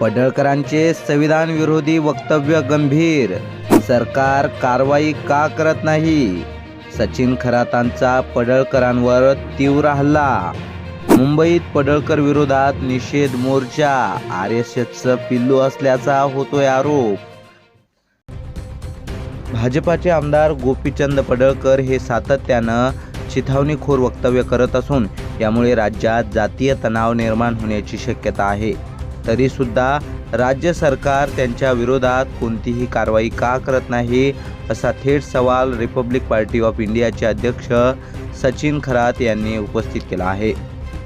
पडळकरांचे संविधान विरोधी वक्तव्य गंभीर. सरकार कारवाई का करत नाही? सचिन खरातांचा पडळकरांवर तीव्र हल्ला. मुंबईत पडळकर विरोधात निषेध मोर्चा. आर एस एसचं पिल्लू असल्याचा होतोय आरोप. भाजपाचे आमदार गोपीचंद पडळकर हे सातत्यानं चिथावणीखोर वक्तव्य करत असून यामुळे राज्यात जातीय तणाव निर्माण होण्याची शक्यता आहे. तरीसुद्धा राज्य सरकार त्यांच्या विरोधात कोणतीही कारवाई का करत नाही असा थेट सवाल रिपब्लिक पार्टी ऑफ इंडियाचे अध्यक्ष सचिन खरात यांनी उपस्थित केला आहे.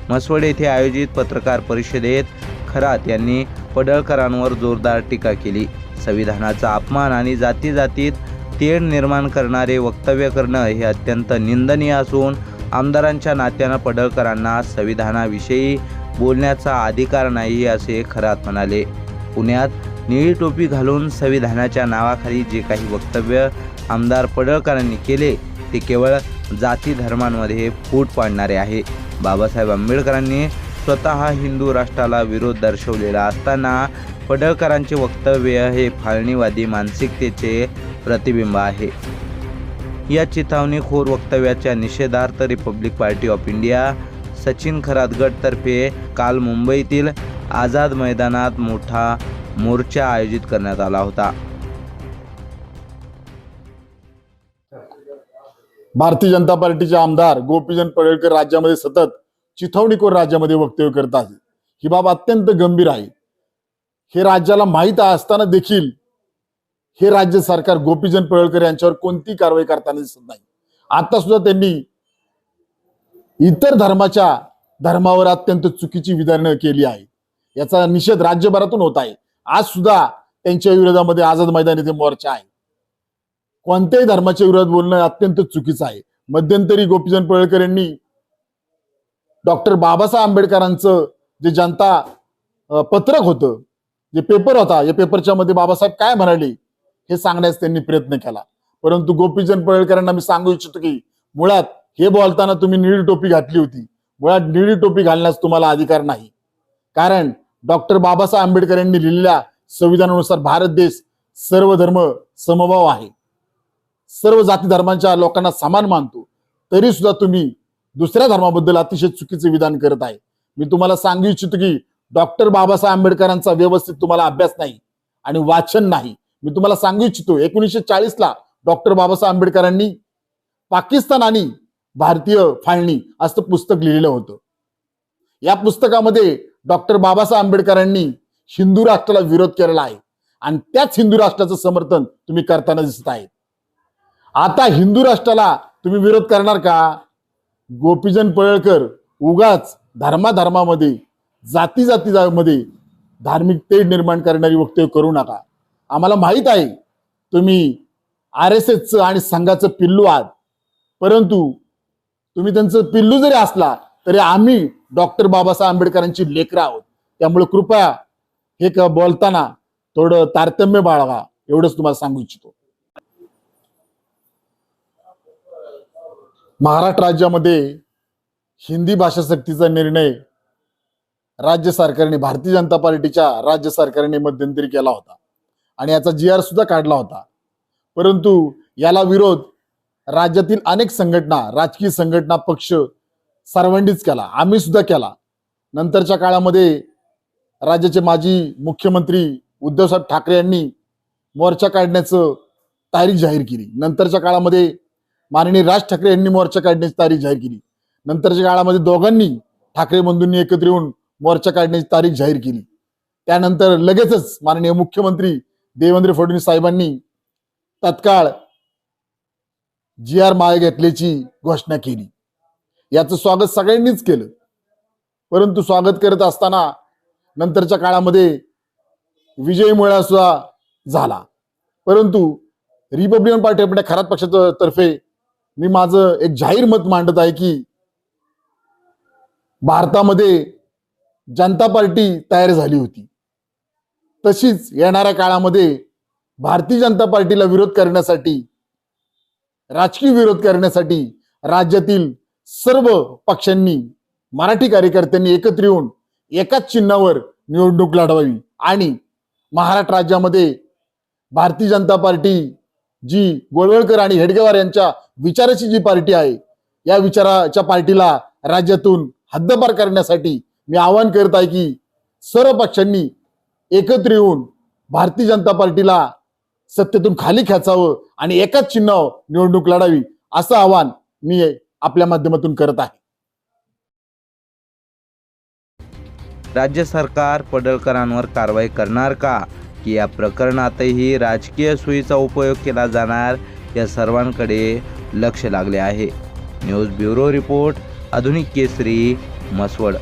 म्हसवड येथे आयोजित पत्रकार परिषदेत खरात यांनी पडळकरांवर जोरदार टीका केली. संविधानाचा अपमान आणि जाती जातीत तेढ निर्माण करणारे वक्तव्य करणं हे अत्यंत निंदनीय असून आमदारांच्या नात्यानं पडळकरांना संविधानाविषयी बोलण्याचा अधिकार नाही असे खरात म्हणाले. पुण्यात निळी टोपी घालून संविधानाच्या नावाखाली जे काही वक्तव्य आमदार पडळकरांनी केले ते केवळ जाती धर्मांमध्ये फूट पाडणारे आहे. बाबासाहेब आंबेडकरांनी स्वतः हिंदू राष्ट्राला विरोध दर्शवलेला असताना पडळकरांचे वक्तव्य हे फाळणीवादी मानसिकतेचे प्रतिबिंब आहे. या चिथावणीखोर वक्तव्याच्या निषेधार्थ Republic Party of India Sachin Kharat गटतर्फे काल मुंबईतील आझाद मैदानात मोठा मोर्चा आयोजित करण्यात आला होता. भारतीय जनता पार्टीचे आमदार गोपीचंद पडळकर राज्यामध्ये सतत चिथावणीखोर राज्यामध्ये वक्तव्य करत आहेत. ही बाब अत्यंत गंभीर आहे. हे राज्याला माहीत असताना देखील हे राज्य सरकार गोपीचंद पडळकर यांच्यावर कोणती कारवाई करताना दिसत नाही. आता सुद्धा त्यांनी इतर धर्माच्या धर्मावर अत्यंत चुकीची विधानं केली आहे. याचा निषेध राज्यभरातून होत आहे. आज सुद्धा त्यांच्या विरोधामध्ये आझाद मैदान येथे मोर्चा आहे. कोणत्याही धर्माच्या विरोधात बोलणं अत्यंत चुकीचं आहे. मध्यंतरी गोपीचंद पळळकर यांनी डॉक्टर बाबासाहेब आंबेडकरांचं जे जनता पत्रक होतं जे पेपर होता या पेपरच्या मध्ये बाबासाहेब काय म्हणाले हे सांगण्यास त्यांनी प्रयत्न केला. परंतु गोपीचंद पळळकरांना मी सांगू इच्छितो की मुळात हे बोलताना तुम्ही निळी टोपी घातली होती. मुळात निळी टोपी घालण्यास तुम्हाला अधिकार नाही. कारण डॉक्टर बाबासाहेब आंबेडकर यांनी लिहिलेल्या संविधानानुसार भारत देश सर्व धर्म समभाव आहे. सर्व जाती धर्मांच्या लोकांना समान मानतो. तरी सुद्धा तुम्ही दुसऱ्या धर्माबद्दल अतिशय चुकीचे विधान करत आहे. मी तुम्हाला सांगू इच्छितो की डॉक्टर बाबासाहेब आंबेडकरांचा व्यवस्थित तुम्हाला अभ्यास नाही आणि वाचन नाही. मी तुम्हाला सांगू इच्छितो एकोणीसशे चाळीसला डॉक्टर बाबासाहेब आंबेडकरांनी पाकिस्तान आणि भारतीय फाळणी असं पुस्तक लिहिलेलं होतं. या पुस्तकामध्ये डॉक्टर बाबासाहेब आंबेडकरांनी हिंदू राष्ट्राला विरोध केलेला आहे. आणि त्याच हिंदू राष्ट्राचं समर्थन तुम्ही करताना दिसत आहे. आता हिंदू राष्ट्राला तुम्ही विरोध करणार का? गोपीचंद पळळकर उगाच धर्माधर्मामध्ये जाती जातीमध्ये धार्मिक तेढ निर्माण करणारी वक्तव्य करू नका. आम्हाला माहीत आहे तुम्ही आर एस एसचं आणि संघाचं पिल्लू आहात. परंतु तुम्ही त्यांचं पिल्लू जरी असला तरी आम्ही डॉक्टर बाबासाहेब आंबेडकरांची लेकरं आहोत. त्यामुळे कृपया हे बोलताना थोडं तारतम्य बाळगा एवढंच तुम्हाला सांगू इच्छितो. महाराष्ट्र राज्यामध्ये हिंदी भाषा सक्तीचा निर्णय राज्य सरकारने भारतीय जनता पार्टीच्या राज्य सरकारने मध्यंतरी केला होता. आणि याचा जी आर सुद्धा काढला होता. परंतु याला विरोध राज्यातील अनेक संघटना राजकीय संघटना पक्ष सर्वांनीच केला. आम्ही सुद्धा केला. नंतरच्या काळामध्ये राज्याचे माजी मुख्यमंत्री उद्धवसाहेब ठाकरे यांनी मोर्चा काढण्याचं तारीख जाहीर केली. नंतरच्या काळामध्ये माननीय राज ठाकरे यांनी मोर्चा काढण्याची तारीख जाहीर केली. नंतरच्या काळामध्ये दोघांनी ठाकरे बंधूंनी एकत्र येऊन मोर्चा काढण्याची तारीख जाहीर केली. त्यानंतर लगेचच माननीय मुख्यमंत्री देवेंद्र फडणवीस साहेबांनी तत्काळ जी आर माळ घेतल्याची घोषणा केली. याचं स्वागत सगळ्यांनीच केलं. परंतु स्वागत करत असताना नंतरच्या काळामध्ये विजय मुळा सुद्धा झाला. परंतु रिपब्लिकन पार्टी आपल्या खरात पक्षाच्या तर्फे मी माझं एक जाहीर मत मांडत आहे की भारतामध्ये जनता पार्टी तयार झाली होती. तशीच येणाऱ्या काळामध्ये भारतीय जनता पार्टीला विरोध करण्यासाठी राजकीय विरोध करण्यासाठी राज्यातील सर्व पक्षांनी मराठी कार्यकर्त्यांनी एकत्र येऊन एकाच चिन्हावर निवडणूक लढवावी. आणि महाराष्ट्र राज्यामध्ये भारतीय जनता पार्टी जी गोळवळकर आणि हेडगेवार यांच्या विचाराची जी पार्टी आहे या विचाराच्या पार्टीला राज्यातून हद्दपार करण्यासाठी मी आवाहन करत आहे की सर्व पक्षांनी एकत्र येऊन भारतीय जनता पार्टीला सत्तेतून खाली खेचावं आणि एकाच चिन्हावर निवडणूक लढावी असं आवाहन मी आपल्या माध्यमातून करत आहे. राज्य सरकार पडळकरांवर कारवाई करणार का? की या प्रकरणातही राजकीय सोयीचा उपयोग केला जाणार या सर्वांकडे लक्ष लागले आहे. न्यूज ब्युरो रिपोर्ट आधुनिक केसरी मसवड